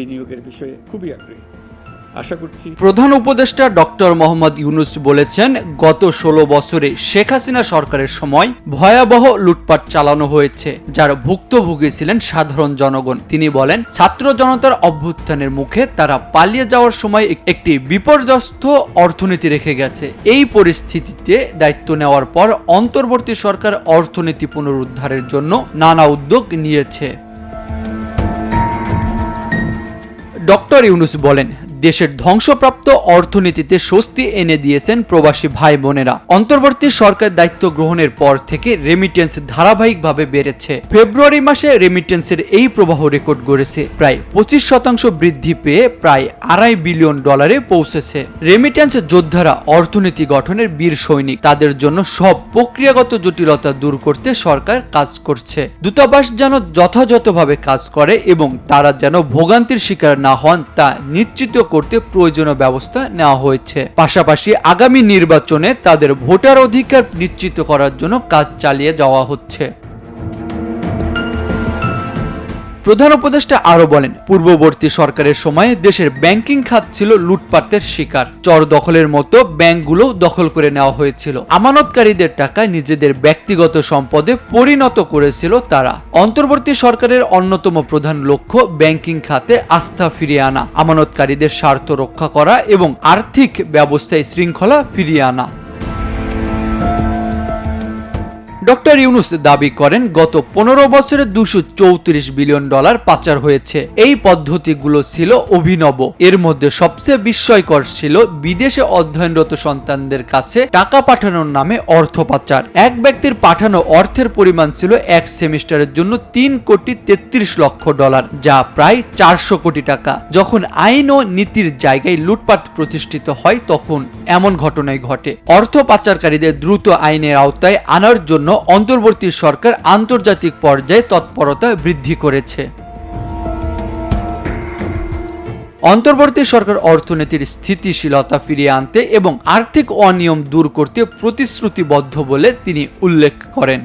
বিনিয়োগের বিষয়ে খুবই আগ্রহী। আশা করছি প্রধান উপদেষ্টা ডক্টর মোহাম্মদ ইউনুস বলেছেন, গত ষোলো বছরে শেখ হাসিনা সরকারের সময় ভয়াবহ লুটপাট চালানো হয়েছে, যার ভুক্তভোগী ছিলেন সাধারণ জনগণ। তিনি বলেন, ছাত্র জনতার অভ্যুত্থানের মুখে তারা পালিয়ে যাওয়ার সময় একটি বিপর্যস্ত অর্থনীতি রেখে গেছে। এই পরিস্থিতিতে দায়িত্ব নেওয়ার পর অন্তর্বর্তী সরকার অর্থনীতি পুনরুদ্ধারের জন্য নানা উদ্যোগ নিয়েছে। ডক্টর ইউনুস বলেন দেশের ধ্বংসপ্রাপ্ত অর্থনীতিতে স্বস্তি এনে দিয়েছেন প্রবাসী ভাই বোনেরা অন্তর্বর্তী সরকার দায়িত্ব গ্রহণের পর থেকে রেমিটেন্স ধারাবাহিকভাবে বেড়েছে। ফেব্রুয়ারি মাসে রেমিটেন্সের এই প্রবাহ রেকর্ড গড়েছে। প্রায় পঁচিশ শতাংশ বৃদ্ধি পেয়ে প্রায় আড়াই বিলিয়ন ডলারে পৌঁছেছে। রেমিটেন্স যোদ্ধারা অর্থনীতি গঠনের বীর সৈনিক। তাদের জন্য সব প্রক্রিয়াগত জটিলতা দূর করতে সরকার কাজ করছে। দূতাবাস যেন যথাযথভাবে কাজ করে এবং তারা যেন ভোগান্তির শিকার না হন, তা নিশ্চিত করতে প্রয়োজনীয় ব্যবস্থা নেওয়া হয়েছে। পাশাপাশি আগামী নির্বাচনে তাদের ভোটার অধিকার নিশ্চিত করার জন্য কাজ চালিয়ে যাওয়া হচ্ছে। প্রধান উপদেষ্টা আরও বলেন, পূর্ববর্তী সরকারের সময়ে দেশের ব্যাংকিং খাত ছিল লুটপাটের শিকার। চর দখলের মতো ব্যাংকগুলো দখল করে নেওয়া হয়েছিল। আমানতকারীদের টাকা নিজেদের ব্যক্তিগত সম্পদে পরিণত করেছিল তারা। অন্তর্বর্তী সরকারের অন্যতম প্রধান লক্ষ্য ব্যাংকিং খাতে আস্থা ফিরিয়ে আনা, আমানতকারীদের স্বার্থ রক্ষা করা এবং আর্থিক ব্যবস্থায় শৃঙ্খলা ফিরিয়ে আনা। ডক্টর ইউনুস দাবি করেন, গত পনেরো বছরে দুশো চৌত্রিশ বিলিয়ন ডলার পাচার হয়েছে। এই পদ্ধতিগুলো ছিল অভিনব। এর মধ্যে সবচেয়ে বিস্ময়কর ছিল বিদেশে অধ্যয়নরত সন্তানদের কাছে টাকা পাঠানোর নামে অর্থ পাচার। এক ব্যক্তির পাঠানো অর্থের পরিমাণ ছিল এক সেমিস্টারের জন্য তিন কোটি তেত্রিশ লক্ষ ডলার, যা প্রায় চারশো কোটি টাকা। যখন আইন ও নীতির জায়গায় লুটপাট প্রতিষ্ঠিত হয়, তখন এমন ঘটনাই ঘটে। অর্থ পাচারকারীদের দ্রুত আইনের আওতায় আনার জন্য অন্তর্বর্তী সরকার আন্তর্জাতিক পর্যায়ে তৎপরতা বৃদ্ধি করেছে। অন্তর্বর্তী সরকার অর্থনীতির স্থিতিশীলতা ফিরিয়ে আনতে এবং আর্থিক অনিয়ম দূর করতে প্রতিশ্রুতিবদ্ধ বলে তিনি উল্লেখ করেন।